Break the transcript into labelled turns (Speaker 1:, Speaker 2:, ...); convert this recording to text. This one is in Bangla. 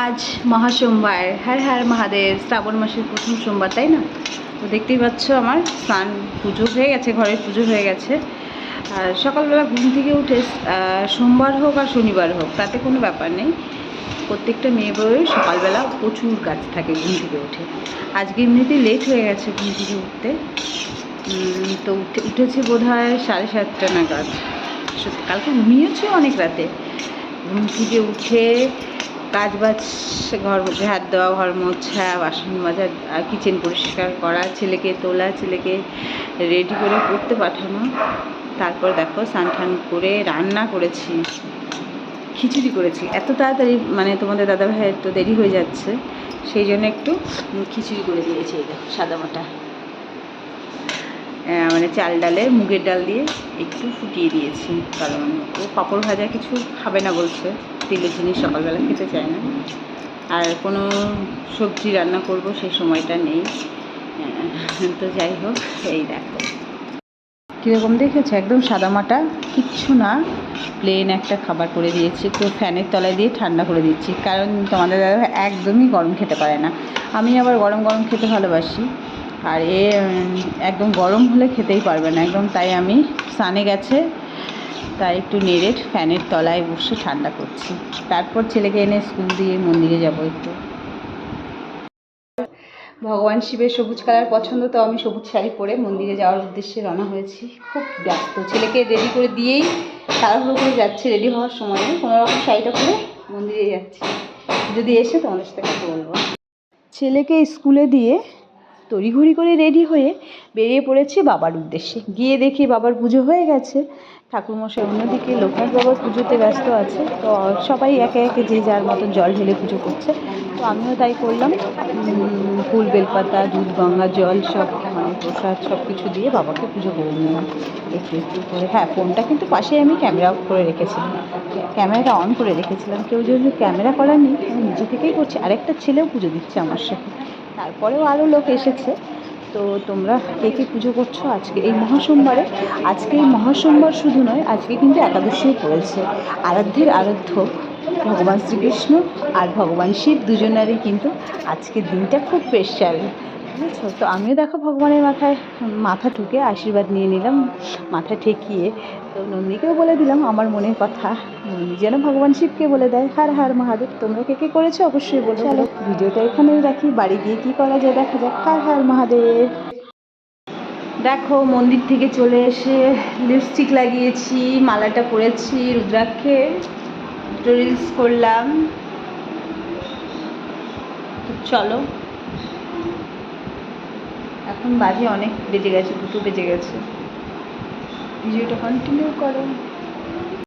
Speaker 1: আজ মহাসোমবার হ্যার হ্যার মহাদেব, শ্রাবণ মাসের প্রথম সোমবার, তাই না? তো দেখতেই পাচ্ছ আমার স্নান পুজো হয়ে গেছে, ঘরের পুজো হয়ে গেছে। আর সকালবেলা ঘুম থেকে উঠে সোমবার হোক আর শনিবার হোক, তাতে কোনো ব্যাপার নেই। প্রত্যেকটা মেয়ে বউয়ের সকালবেলা প্রচুর কাজ থাকে ঘুম থেকে উঠে। আজকে এমনিতেই লেট হয়ে গেছে ঘুম থেকে উঠতে। তো উঠে, উঠেছি বোধ হয় সাড়ে সাতটা নাগাদ। সত্যি, কালকে ঘুমিয়েছি অনেক রাতে। ঘুম থেকে উঠে কাজ বাজ ঘর হাত দেওয়া ঘর মোছা, বাসন মাজা, আর কিচেন পরিষ্কার করা, ছেলেকে তোলা, ছেলেকে রেডি করে পড়তে পাঠানো। তারপর দেখো স্নান টান করে রান্না করেছি, খিচুড়ি করেছি। এত তাড়াতাড়ি মানে তোমাদের দাদা ভাইয়ের তো দেরি হয়ে যাচ্ছে, সেই জন্য একটু খিচুড়ি করে দিয়েছি, এই দেখো সাদা মাটা। মানে চাল ডালে মুগের ডাল দিয়ে একটু ফুটিয়ে দিয়েছি কারণ ও পাঁপড় ভাজা কিছু খাবে না বলছে। তেলের জিনিস সকালবেলা খেতে চায় না। আর কোনো সবজি রান্না করব সেই সময়টা নেই। তো যাই হোক, এই দেখো। কীরকম দেখেছ? একদম সাদামাটা কিচ্ছু না। প্লেন একটা খাবার করে দিয়েছি। একটু ফ্যানের তলায় দিয়ে ঠান্ডা করে দিচ্ছি। কারণ তোমাদের দাদা একদমই গরম খেতে পারে না। আমি আবার গরম গরম খেতে ভালোবাসি। আর এ একদম গরম হলে খেতেই পারবে না। একদম তাই আমি সানে গেছে তাই একটু নেড়ে ফ্যানের তলায় বসে ঠান্ডা করছি। তারপর ছেলেকে এনে স্কুল দিয়ে মন্দিরে যাব একটু। ভগবান শিবের সবুজ কালার পছন্দ, তো আমি সবুজ শাড়ি পরে মন্দিরে যাওয়ার উদ্দেশ্যে রওনা হয়েছি। খুব ব্যস্ত। ছেলেকে রেডি করে দিয়েই তাড়াহুড়ো করে যাচ্ছি রেডি হওয়ার সময়। কোনো রকম শাড়িটা পরে মন্দিরে যাচ্ছি। যদি এসে তোমাদের সাথে বলব। ছেলেকে স্কুলে দিয়ে তড়িঘড়ি করে রেডি হয়ে বেরিয়ে পড়েছি বাবার উদ্দেশ্যে। গিয়ে দেখি বাবার পুজো হয়ে গেছে। ঠাকুরমশাই অন্যদিকে লোকনাথ বাবার পুজোতে ব্যস্ত আছে। তো সবাই একে একে যে যার মতন জল ঢেলে পুজো করছে। তো আমিও তাই করলাম। ফুল বেলপাতা, দুধ, গঙ্গা, জল সব মানে প্রসাদ সব কিছু দিয়ে বাবাকে পুজো করে নিলাম। একটু একটু করে। হ্যাঁ ফোনটা কিন্তু পাশে আমি ক্যামেরা করে রেখেছিলাম। ক্যামেরাটা অন করে রেখেছিলাম। কেউ যদি ক্যামেরা করা নেই, আমি নিজে থেকেই করছি। আরেকটা ছেলেও পুজো দিচ্ছে আমার সাথে। তারপরেও আরও লোক এসেছে। তো তোমরা কে কে পুজো করছ আজকে? এই মহাসোমবারে। আজকে এই মহাসোমবার শুধু নয়, আজকে কিন্তু একাদশীও পড়েছে। আরাধ্যের আরাধ্য, ভগবান শ্রীকৃষ্ণ আর ভগবান শিব দুজনেরই কিন্তু আজকের দিনটা খুব স্পেশাল বুঝেছ? তো আমিও দেখো ভগবানের মাথায় মাথা ঠুকে আশীর্বাদ নিয়ে নিলাম, মাথা ঠেকিয়ে। তো নন্দীকেও বলে দিলাম আমার মনের কথা। নন্দী যেন ভগবান শিবকে বলে দেয়, হার হার মহাদেব, তোমরা কে কে করেছ? অবশ্যই বলো। চলো, ভিডিওটা এখানেই রাখি, বাড়ি গিয়ে কী করা যায় দেখা যাক। হার হার মহাদেব। দেখো, মন্দির থেকে চলে এসে লিপস্টিক লাগিয়েছি, মালাটা পরেছি রুদ্রাক্ষের রিলস করলাম। চলো। এখন বাজে অনেক বেজে গেছে দুটো বেজে গেছে। ভিডিওটা কন্টিনিউ করো।